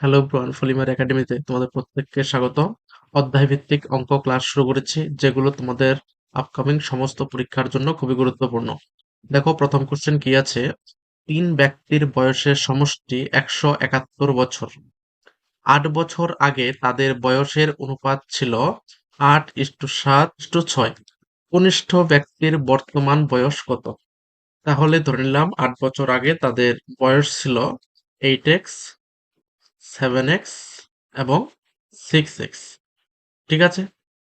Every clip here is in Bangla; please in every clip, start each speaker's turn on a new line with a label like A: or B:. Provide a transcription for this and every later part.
A: হ্যালো ব্রন ফলিমার একাডেমিতে তোমাদের প্রত্যেককে স্বাগত। অধ্যায় ভিত্তিক অঙ্ক ক্লাস শুরু করেছি, যেগুলো তোমাদের আপকামিং সমস্ত পরীক্ষার জন্য খুবই গুরুত্বপূর্ণ। দেখো, প্রথম কোশ্চেন কি আছে? তিন ব্যক্তির বয়সের সমষ্টি একশো একাত্তর বছর। আট বছর আগে তাদের বয়সের অনুপাত ছিল আট ইস্টু সাত ইস্টু ছয়। কনিষ্ঠ ব্যক্তির বর্তমান বয়স কত? তাহলে ধরে নিলাম, আট বছর আগে তাদের বয়স ছিল এইট এক্স সেভেন এক্স এবং সিক্স এক্স ঠিক আছে?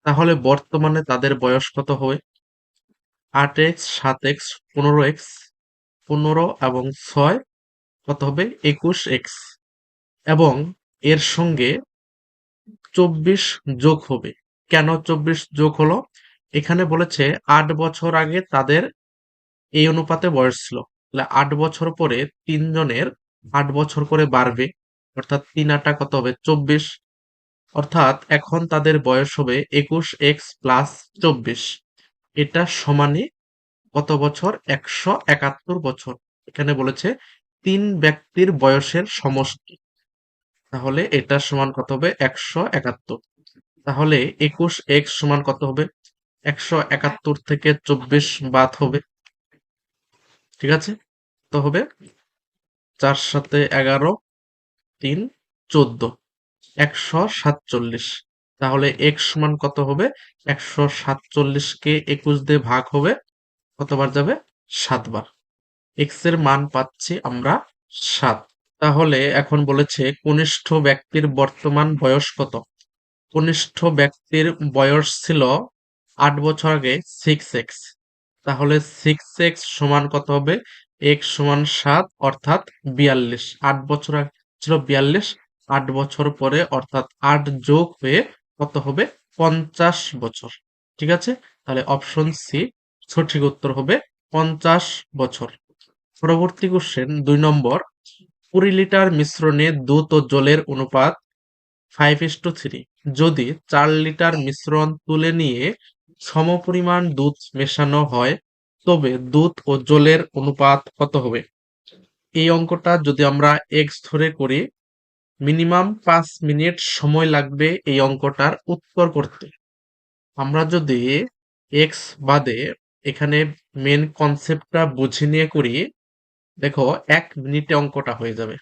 A: তাহলে বর্তমানে তাদের বয়স কত হবে? আট এক্স সাত এক্স পনেরো এক্স পনেরো এবং ছয় কত হবে? একুশ এক্স এবং এর সঙ্গে চব্বিশ যোগ হবে। কেন চব্বিশ যোগ হলো? এখানে বলেছে আট বছর আগে তাদের এই অনুপাতে বয়স ছিল। আট বছর পরে তিনজনের আট বছর করে বাড়বে। অর্থাৎ তিন আটা কত হবে? চব্বিশ। অর্থাৎ এখন তাদের বয়স হবে একুশ এক্স প্লাস চব্বিশ। এটা সমানে কত বছর? একশো একাত্তর বছর। এখানে বলেছে তিন ব্যক্তির বয়সের সমষ্টি। তাহলে এটা সমান কত হবে? একশো একাত্তর। তাহলে একুশ এক্স সমান কত হবে? একশো একাত্তর থেকে চব্বিশ বাদ হবে। ঠিক আছে? তো হবে চার সাথে এগারো তিন, চোদ্দ। একশো সাতচল্লিশ। তাহলে এক্স সমান কত হবে? একশো সাতচল্লিশকে একুশ দিয়ে ভাগ হবে, কতবার যাবে? সাতবার। এক্সের মান পাচ্ছি আমরা সাত। তাহলে এখন বলেছে কনিষ্ঠ ব্যক্তির বর্তমান বয়স কত? কনিষ্ঠ ব্যক্তির বয়স ছিল আট বছর আগে সিক্স এক্স তাহলে সিক্স এক্স সমান কত হবে? এক্স সমান সাত, অর্থাৎ বিয়াল্লিশ। আট বছর আগে ছিল বিয়াল্লিশ। আট বছর পরে অর্থাৎ আট যোগ হয়ে কত হবে? পঞ্চাশ বছর। ঠিক আছে? তাহলে অপশন সি সঠিক উত্তর হবে পঞ্চাশ বছর। পরবর্তী কোশ্চেন দুই নম্বর। কুড়ি লিটার মিশ্রণে দুধ ও জলের অনুপাত ফাইভ ইস টু থ্রি যদি চার লিটার মিশ্রণ তুলে নিয়ে সমপরিমাণ দুধ মেশানো হয়, তবে দুধ ও জলের অনুপাত কত হবে? এই অঙ্কটা যদি আমরা এক্স ধরে করি মিনিমাম পাঁচ মিনিট সময় লাগবে এই অঙ্কটার উত্তর করতে। আমরা যদি এক্স বাদে এখানে মেন কনসেপ্টটা বুঝে নিয়ে করি, দেখো এক মিনিটে অঙ্কটা হয়ে যাবে।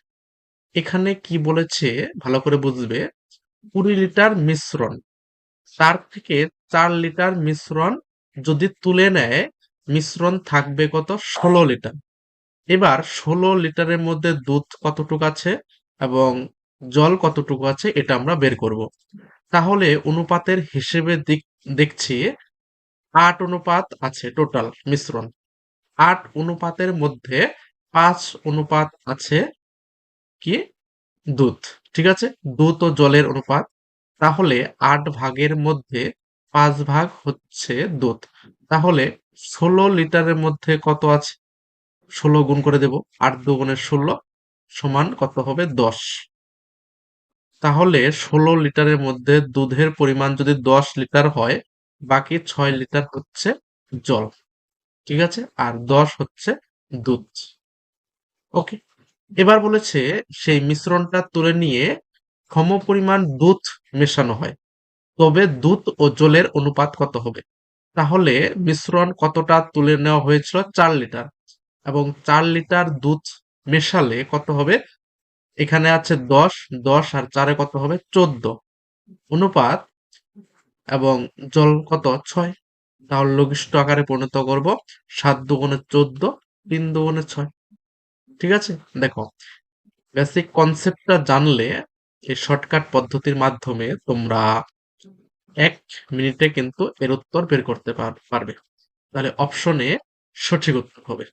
A: এখানে কি বলেছে ভালো করে বুঝবে, কুড়ি লিটার মিশ্রণ। তার থেকে চার লিটার মিশ্রণ যদি তুলে নেয়, মিশ্রণ থাকবে কত? ষোলো লিটার। এবার ষোলো লিটারের মধ্যে দুধ কতটুকু আছে এবং জল কতটুকু আছে এটা আমরা বের করব। তাহলে অনুপাতের হিসেবে দেখছি আট অনুপাত আছে টোটাল মিশ্রণ। আট অনুপাতের মধ্যে পাঁচ অনুপাত আছে কি? দুধ, ঠিক আছে? দুধ ও জলের অনুপাত। তাহলে আট ভাগের মধ্যে পাঁচ ভাগ হচ্ছে দুধ। তাহলে ষোলো লিটারের মধ্যে কত আছে? ষোলো গুণ করে দেব, আট দুগুণের ষোলো সমান কত হবে? দশ। তাহলে ষোলো লিটারের মধ্যে দুধের পরিমাণ যদি দশ লিটার হয়, বাকি ছয় লিটার হচ্ছে জল। ঠিক আছে? আর দশ হচ্ছে দুধ। ওকে। এবার বলেছে সেই মিশ্রণটা তুলে নিয়ে সম পরিমাণ দুধ মেশানো হয়। তবে দুধ ও জলের অনুপাত কত হবে? তাহলে মিশ্রণ কতটা তুলে নেওয়া হয়েছিল? চার লিটার। এবং চার লিটার দুধ মেশালে কত হবে? এখানে আছে দশ দশ আর চারে কত হবে? চোদ্দ। অনুপাত এবং জল কত? ছয়। তাহলে লঘিষ্ঠ আকারে পরিণত করব। সাত দুগুণে চোদ্দ তিন দুগুণে ছয়। ঠিক আছে? দেখো বেসিক কনসেপ্টটা জানলে এই শর্টকাট পদ্ধতির মাধ্যমে তোমরা এক মিনিটে কিন্তু এর উত্তর বের করতে পারবে। তাহলে অপশনে সঠিক উত্তর হবে।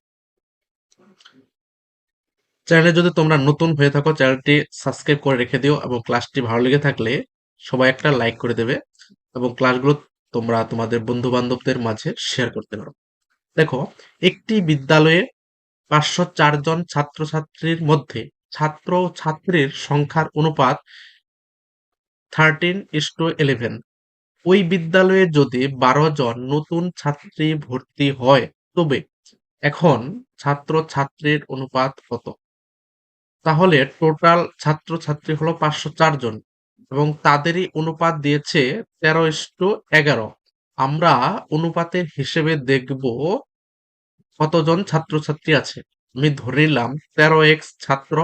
A: চ্যানেলে যদি তোমরা নতুন হয়ে থাকো চ্যানেলটি সাবস্ক্রাইব করে রেখে দিও এবং ক্লাসটি ভালো লেগে থাকলে সবাই একটা লাইক করে দেবে এবং ক্লাসগুলো তোমরা তোমাদের বন্ধু বান্ধবদের মাঝে শেয়ার করতে পারো। দেখো, একটি বিদ্যালয়ে পাঁচশো চারজন ছাত্রছাত্রীর মধ্যে ছাত্র ছাত্রীর সংখ্যার অনুপাত থার্টিন ইস টু ইলেভেন ওই বিদ্যালয়ে যদি বারো জন নতুন ছাত্রী ভর্তি হয়, তবে এখন ছাত্র ছাত্রীর অনুপাত কত? তাহলে টোটাল ছাত্রছাত্রী হলো পাঁচশো চার জন এবং তাদেরই অনুপাত দিয়েছে তেরো ইস্টু এগারো। আমরা অনুপাতের হিসেবে দেখব কতজন ছাত্রছাত্রী আছে। আমি ধরে নিলাম তেরো এক্স ছাত্র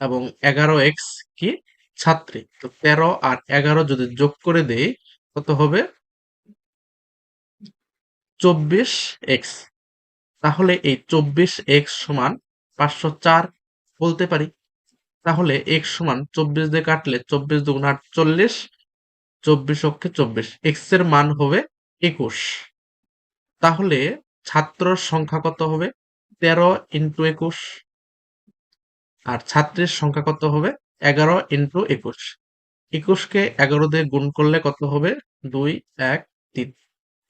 A: এবং এগারো এক্স কি ছাত্রী। তো তেরো আর এগারো যদি যোগ করে দেই, কত হবে? চব্বিশ এক্স। তাহলে এই চব্বিশ এক্স সমান পাঁচশো চার বলতে পারি। তাহলে এক্স সমান চব্বিশ দিয়ে কাটলে চব্বিশ দুগুণ আটচল্লিশ, চব্বিশ অক্ষে চব্বিশ। এক্সের মান হবে একুশ। তাহলে ছাত্রর সংখ্যা কত হবে? তেরো ইন্টু একুশ। আর ছাত্রীর সংখ্যা কত হবে? এগারো ইন্টু একুশ। একুশকে এগারো দিয়ে গুণ করলে কত হবে? দুই, এক, তিন।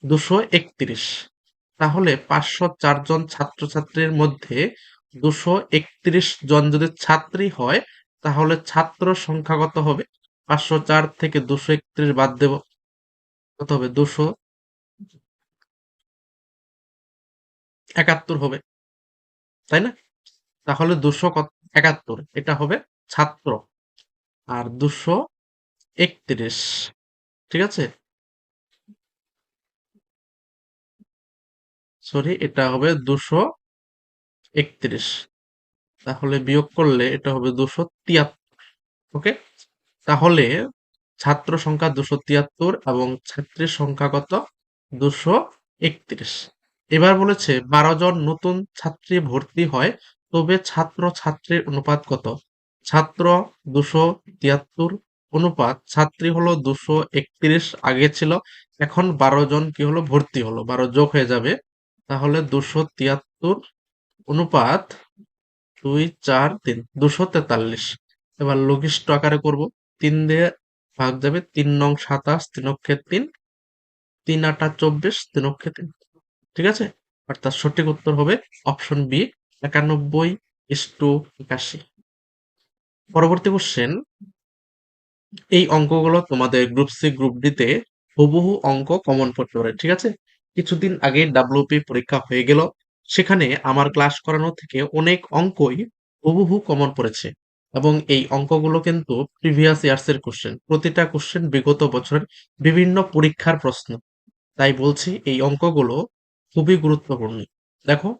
A: দুশো একত্রিশ। তাহলে পাঁচশো চারজন ছাত্রছাত্রীর মধ্যে দুশো একত্রিশ জন যদি ছাত্রী হয়, তাহলে ছাত্র সংখ্যা কত হবে? পাঁচশো চার থেকে দুশো একত্রিশ বাদ দেব। কত হবে? দুশো একাত্তর হবে। তাই না? তাহলে দুশো কত? একাত্তর। এটা হবে ছাত্র। আর দুশো একত্রিশ। ঠিক আছে? সরি, এটা হবে দুশো একত্রিশ। তাহলে বিয়োগ করলে এটা হবে দুশো তিয়াত্তর, ওকে? তাহলে ছাত্র সংখ্যা দুশো তিয়াত্তর এবং ছাত্রীর সংখ্যা কত? দুশো একত্রিশ। এবার বলেছে বারো জন নতুন ছাত্রী ভর্তি হয়, তবে ছাত্র ছাত্রীর অনুপাত কত? ছাত্র দুশো তিয়াত্তর অনুপাত, ছাত্রী হলো দুশো একত্রিশ, আগে ছিল, এখন বারো জন কি হলো? ভর্তি হলো। বারো যোগ হয়ে যাবে, তাহলে দুশো তিয়াত্তর অনুপাত দুই, চার, তিন, দুশো তেতাল্লিশ। এবার লঘিষ্ঠ আকারে করব। তিন দিয়ে ভাগ যাবে তিন নং সাতাশ, তিন অক্ষে তিন তিন আটা চব্বিশ, তিন অক্ষে তিন। ঠিক আছে? অর্থাৎ সঠিক উত্তর হবে অপশন বি, একানব্বই ইস টু একাশি। পরবর্তী কোশ্চেন এই অঙ্কগুলো তোমাদের গ্রুপ সি গ্রুপ ডিতে হুবহু অঙ্ক কমন পড়তে পারে। ঠিক আছে? কিছুদিন আগে ডাব্লিউপি পরীক্ষা হয়ে গেল। সেখানে আমার ক্লাস করানো থেকে অনেক অঙ্কই হুবহু কমন পড়েছে এবং এই অঙ্কগুলো কিন্তু প্রিভিয়াস ইয়ার্স এর কোশ্চেন প্রতিটা কোশ্চেন বিগত বছরের বিভিন্ন পরীক্ষার প্রশ্ন। তাই বলছি এই অঙ্কগুলো খুবই গুরুত্বপূর্ণ। দেখো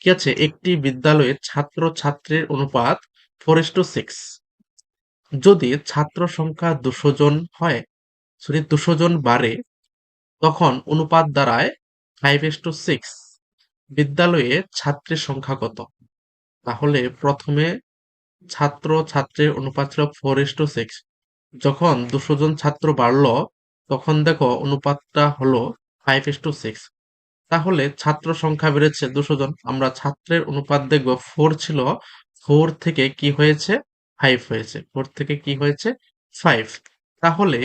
A: কি আছে? একটি বিদ্যালয়ে ছাত্র ছাত্রীর অনুপাত ফোর টু সিক্স যদি ছাত্র সংখ্যা দুশো জন হয় সরি দুশো জন বাড়ে তখন অনুপাত দাঁড়ায় ফাইভ এস টু সিক্স বিদ্যালয়ে ছাত্রীর সংখ্যা কত? তাহলে প্রথমে ছাত্র ছাত্রীর অনুপাত ছিল ফোর এস টু সিক্স যখন দুশো জন ছাত্র বাড়লো, তখন দেখো অনুপাতটা হলো ফাইভ এস টু সিক্স তাহলে ছাত্র সংখ্যা বেড়েছে দুশো জন। আমরা ছাত্রের অনুপাত দেখব ফোর ছিল ফোর থেকে কি হয়েছে? ফাইভ হয়েছে। ফোর থেকে কি হয়েছে? ফাইভ তাহলে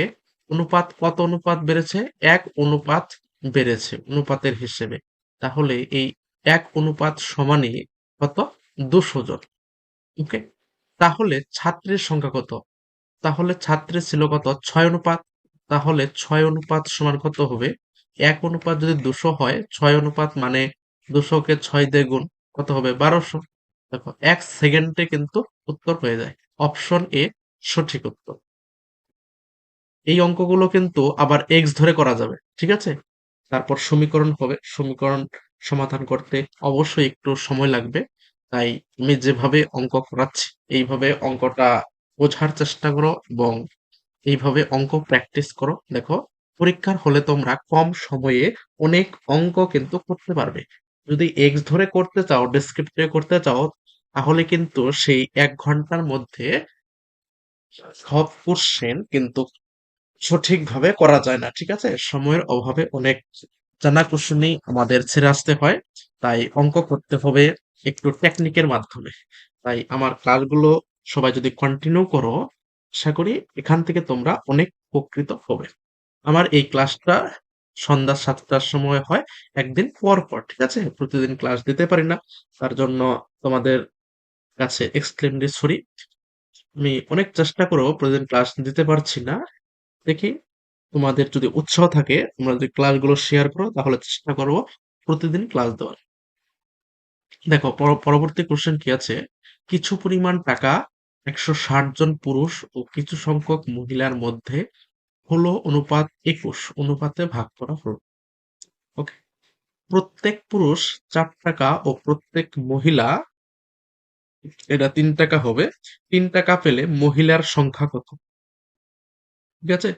A: অনুপাত কত অনুপাত বেড়েছে? এক অনুপাত বেড়েছে, অনুপাতের হিসেবে। তাহলে এই এক অনুপাত সমানই কত? দুশো জন। ওকে? তাহলে ছাত্রের সংখ্যা কত? তাহলে ছাত্রের ছিল কত? ছয় অনুপাত। তাহলে ছয় অনুপাত সমান কত হবে? এক অনুপাত যদি দুশো হয়, ছয় অনুপাত মানে দুশোকে ছয় দিয়ে গুণ কত হবে? বারোশো। দেখো, এক সেকেন্ডে কিন্তু উত্তর হয়ে যায়। অপশন এ সঠিক উত্তর। এই অঙ্কগুলো কিন্তু আবার এক্স ধরে করা যাবে। ঠিক আছে? তারপর সমীকরণ হবে। সমীকরণ সমাধান করতে অবশ্যই একটু সময় লাগবে। তাই আমি যেভাবে অঙ্ক করাচ্ছি, এইভাবে অঙ্কটা বোঝার চেষ্টা করো এবং এইভাবে অঙ্ক প্র্যাকটিস করো। দেখো, পরীক্ষার হলে তোমরা কম সময়ে অনেক অঙ্ক কিন্তু করতে পারবে। যদি এক্স ধরে করতে চাও ডেসক্রিপ্টিভে করতে চাও, তাহলে কিন্তু সেই এক ঘণ্টার মধ্যে সব কোশ্চেন কিন্তু সঠিকভাবে করা যায় না, ঠিক আছে? সময়ের অভাবে অনেক জানা কোশ্চেনই আমাদের ছেড়ে আসতে হয়, তাই অঙ্ক করতে হবে একটু টেকনিকের মাধ্যমে। তাই আমার ক্লাসগুলো সবাই যদি কন্টিনিউ করো, আশা করি এখান থেকে তোমরা অনেক উপকৃত হবে। আমার এই ক্লাসটা সন্ধ্যা সাতটার সময় হয়, একদিন পর পর, ঠিক আছে? প্রতিদিন ক্লাস দিতে পারি না, তার জন্য তোমাদের কাছে এক্সট্রিমলি সরি। আমি অনেক চেষ্টা করেও প্রতিদিন ক্লাস দিতে পারছি না। দেখি তোমাদের যদি উৎসাহ থাকে, তোমরা যদি ক্লাসগুলো শেয়ার করো, তাহলে চেষ্টা করব প্রতিদিন ক্লাস দেওয়ার। দেখো পরবর্তী কোশ্চেন কি আছে? কিছু পরিমাণ টাকা একশো ষাট জন পুরুষ ও কিছু সংখ্যক মহিলার মধ্যে হলো অনুপাত একুশ, অনুপাতে ভাগ করা হলো। ওকে প্রত্যেক পুরুষ চার টাকা ও প্রত্যেক মহিলা, এটা তিন টাকা হবে, তিন টাকা পেলে মহিলার সংখ্যা কত? ঠিক আছে?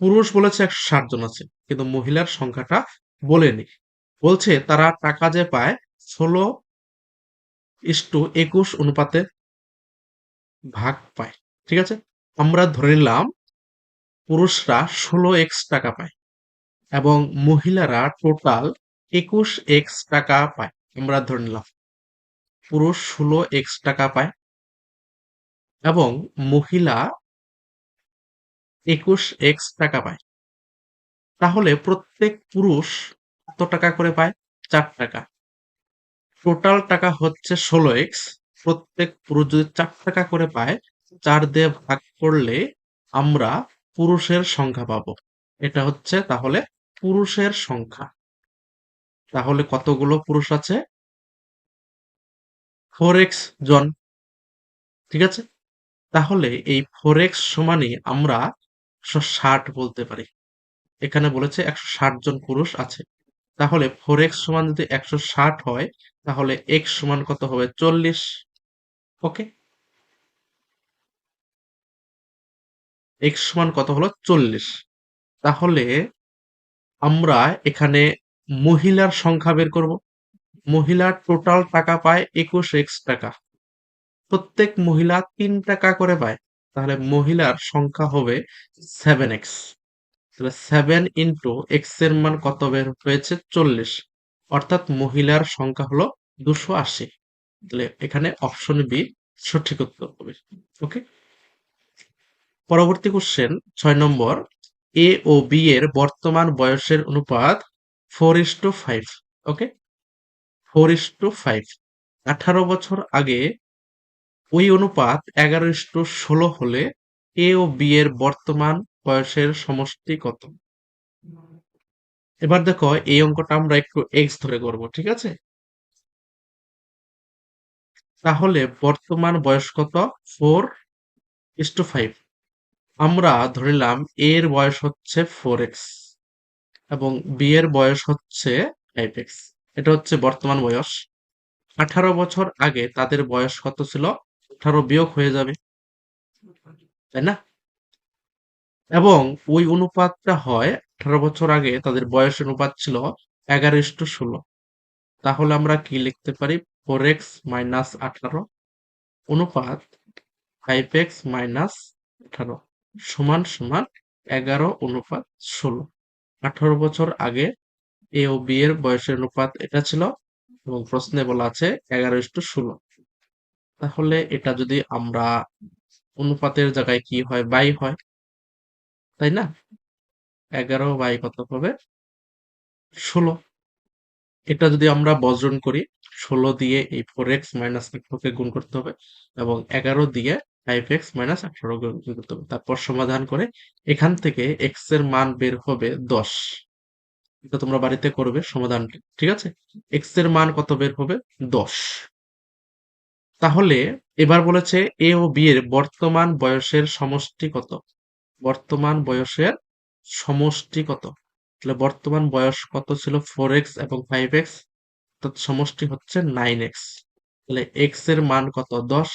A: পুরুষ বলেছে একশো ষাট জন আছে, কিন্তু মহিলার সংখ্যাটা বলেনি। বলছে তারা টাকা যে পায়, ষোলো ইস্টু একুশ অনুপাতে ভাগ পায়, ঠিক আছে? আমরা ধরে নিলাম পুরুষরা ষোলো এক্স টাকা পায় এবং মহিলারা টোটাল একুশ এক্স টাকা পায়। আমরা ধরে নিলাম পুরুষ ষোলো এক্স টাকা পায় এবং মহিলা একুশ এক্স টাকা পায়। তাহলে প্রত্যেক পুরুষ কত টাকা করে পায়? চার টাকা। টোটাল টাকা হচ্ছে ষোলো এক্স প্রত্যেক পুরুষ যদি চার টাকা করে পায়, চার দিয়ে ভাগ করলে আমরা পুরুষের সংখ্যা পাবো। এটা হচ্ছে তাহলে পুরুষের সংখ্যা। তাহলে কতগুলো পুরুষ আছে? ফোর এক্স জন। ঠিক আছে? তাহলে এই ফোর এক্স সমানই আমরা একশো ষাট বলতে পারি। এখানে বলেছে একশো ষাট জন পুরুষ আছে। তাহলে ফোর এক্স সমান যদি একশো ষাট হয়, তাহলে এক্স সমান কত হবে? চল্লিশ। ওকে এক্স সমান কত হলো? চল্লিশ। তাহলে আমরা এখানে মহিলার সংখ্যা বের করব। মহিলার টোটাল টাকা পায় একুশ এক্স টাকা। প্রত্যেক মহিলা তিন টাকা করে পায়। তাহলে মহিলার সংখ্যা হবে সেভেন এক্স তাহলে সেভেন ইন্টু এক্সের মান কত বের হয়েছে? চল্লিশ। অর্থাৎ মহিলার সংখ্যা হলো দুশো আশি। তাহলে এখানে অপশন বি সঠিক উত্তর হবে। ওকে পরবর্তী কোশ্চেন ছয় নম্বর। এ ও বি এর বর্তমান বয়সের অনুপাত four is to five okay four is to five আঠারো বছর আগে ওই অনুপাত এগারো ইস টু ষোলো হলে এ ও বি এর বর্তমান বয়সের সমষ্টি কত? এবার দেখো, এই অঙ্কটা আমরা একটু এক্স ধরে করব, ঠিক আছে? তাহলে বর্তমান বয়স কত? Four is to five. আমরা ধরিলাম এ এর বয়স হচ্ছে ফোর এক্স এবং বি এর বয়স হচ্ছে ফাইভ এক্স এটা হচ্ছে বর্তমান বয়স। আঠারো বছর আগে তাদের বয়স কত ছিল? আঠারো বিয়োগ হয়ে যাবে। তাই না? এবং ওই অনুপাতটা হয় আঠারো বছর আগে, তাদের বয়স অনুপাত ছিল এগারো ইস্টু ষোলো। তাহলে আমরা কি লিখতে পারি? ফোর এক্স মাইনাস আঠারো অনুপাত ফাইভ এক্স মাইনাস আঠারো সমান সমান এগারো অনুপাত ষোলো। আঠারো বছর আগে এ ও বি এর বয়সের অনুপাত এটা ছিল এবং প্রশ্নে বলা আছে এগারো ইস্টু ষোলো। তাহলে এটা যদি আমরা অনুপাতের জায়গায় কি হয়, বাই হয়, তাই না? এগারো বাই কত হবে? ষোলো। এটা যদি আমরা বর্জন করি, ষোলো দিয়ে এই ফোর এক্স মাইনাস আঠারোকে গুণ করতে হবে এবং এগারো দিয়ে ফাইভ এক্স মাইনাস আঠারো গুণ করতে হবে। তারপর সমাধান করে এখান থেকে এক্সের মান বের হবে দশ। এটা তোমরা বাড়িতে করবে সমাধানটা, ঠিক আছে? এক্সের মান কত বের হবে? দশ। তাহলে এবার বলেছে এ ও বি এর বর্তমান বয়সের সমষ্টি কত? বর্তমান বয়সের সমষ্টি কত? তাহলে বর্তমান বয়স কত ছিল? ফোর এক্স এবং ফাইভ এক্স অর্থাৎ সমষ্টি হচ্ছে নাইন এক্স তাহলে এক্সের মান কত? দশ,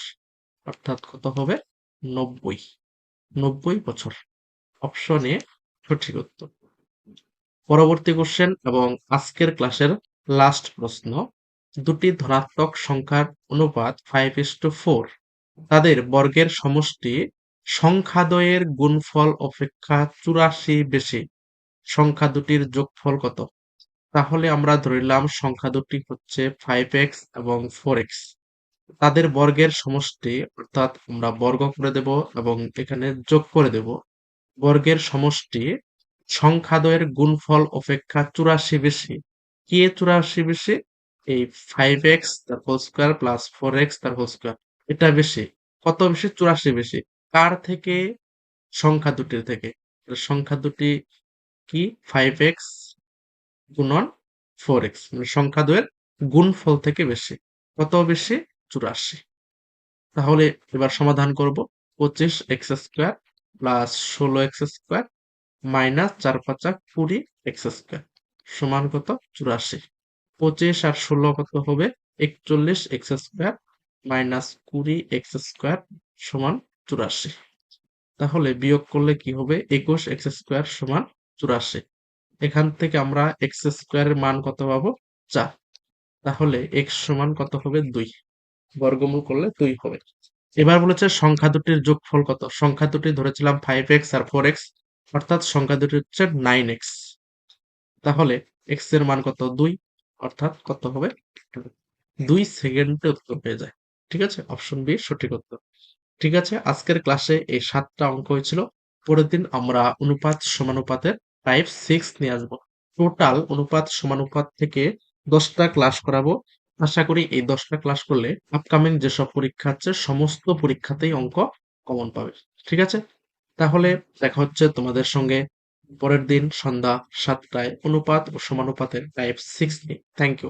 A: অর্থাৎ কত হবে? নব্বই। নব্বই বছর। অপশন এ সঠিক উত্তর। পরবর্তী কোশ্চেন এবং আজকের ক্লাসের লাস্ট প্রশ্ন। দুটি ধনাত্মক সংখ্যার অনুপাত ফাইভ ইস টু ফোর তাদের বর্গের সমষ্টি সংখ্যাদ্বয়ের গুণফল অপেক্ষা চুরাশি বেশি। সংখ্যা দুটির যোগফল কত? তাহলে আমরা ধরিলাম সংখ্যা দুটি হচ্ছে ফাইভ এক্স এবং ফোর এক্স তাদের বর্গের সমষ্টি, অর্থাৎ আমরা বর্গ করে দেব এবং এখানে যোগ করে দেব। বর্গের সমষ্টি সংখ্যাদ্বয়ের গুণফল অপেক্ষা চুরাশি বেশি। কে চুরাশি বেশি? এই ফাইভ এক্স তার whole square plus four x তার হোল স্কোয়ার এটা বেশি। কত বেশি? চুরাশি বেশি। কার থেকে? সংখ্যা দুটির থেকে। সংখ্যা দুটি কি? ফাইভ এক্স গুণন ফোর এক্স মানে সংখ্যা দুয়ের গুণফল থেকে বেশি। কত বেশি? চুরাশি। তাহলে এবার সমাধান করব। পঁচিশ এক্স স্কোয়ার প্লাস ষোলো এক্স স্কোয়ার মাইনাস চার পাঁচা কুড়ি এক্স স্কোয়ার সমান কত? চুরাশি। পঁচিশ আর ষোলো কত হবে? একচল্লিশ এক্স স্কোয়ার মাইনাস কুড়ি এক্স স্কোয়ার সমান চুরাশি। তাহলে বিয়োগ করলে কি হবে? একুশ এক্স স্কোয়ার সমান চুরাশি। এখান থেকে আমরা এক্স স্কোয়ারের মান কত পাবো? চার। তাহলে এক্স সমান কত হবে? দুই। বর্গমূল করলে দুই হবে। এবার বলেছে সংখ্যা দুটির যোগফল কত? সংখ্যা দুটি ধরেছিলাম ফাইভ এক্স আর ফোর এক্স, অর্থাৎ সংখ্যা দুটি হচ্ছে নাইন এক্স। তাহলে এক্সের মান কত? দুই। অর্থাৎ কত হবে? দুই সেকেন্ডে উত্তর পেয়ে যায়। ঠিক আছে? অপশন বি সঠিক উত্তর। ঠিক আছে? আজকের ক্লাসে এই সাতটা অঙ্ক হয়েছিল। পরের দিন আমরা অনুপাত সমানুপাতের টাইপ সিক্স নিয়ে আসব। টোটাল অনুপাত সমানুপাত থেকে দশটা ক্লাস করাবো। আশা করি এই দশটা ক্লাস করলে আপকামিং যেসব পরীক্ষা আছে সমস্ত পরীক্ষাতেই অঙ্ক কমন পাবে। ঠিক আছে? তাহলে দেখা হচ্ছে তোমাদের সঙ্গে পরের দিন সন্ধ্যা সাতটায় অনুপাত ও সমানুপাতের টাইপ সিক্স নিয়ে থ্যাংক ইউ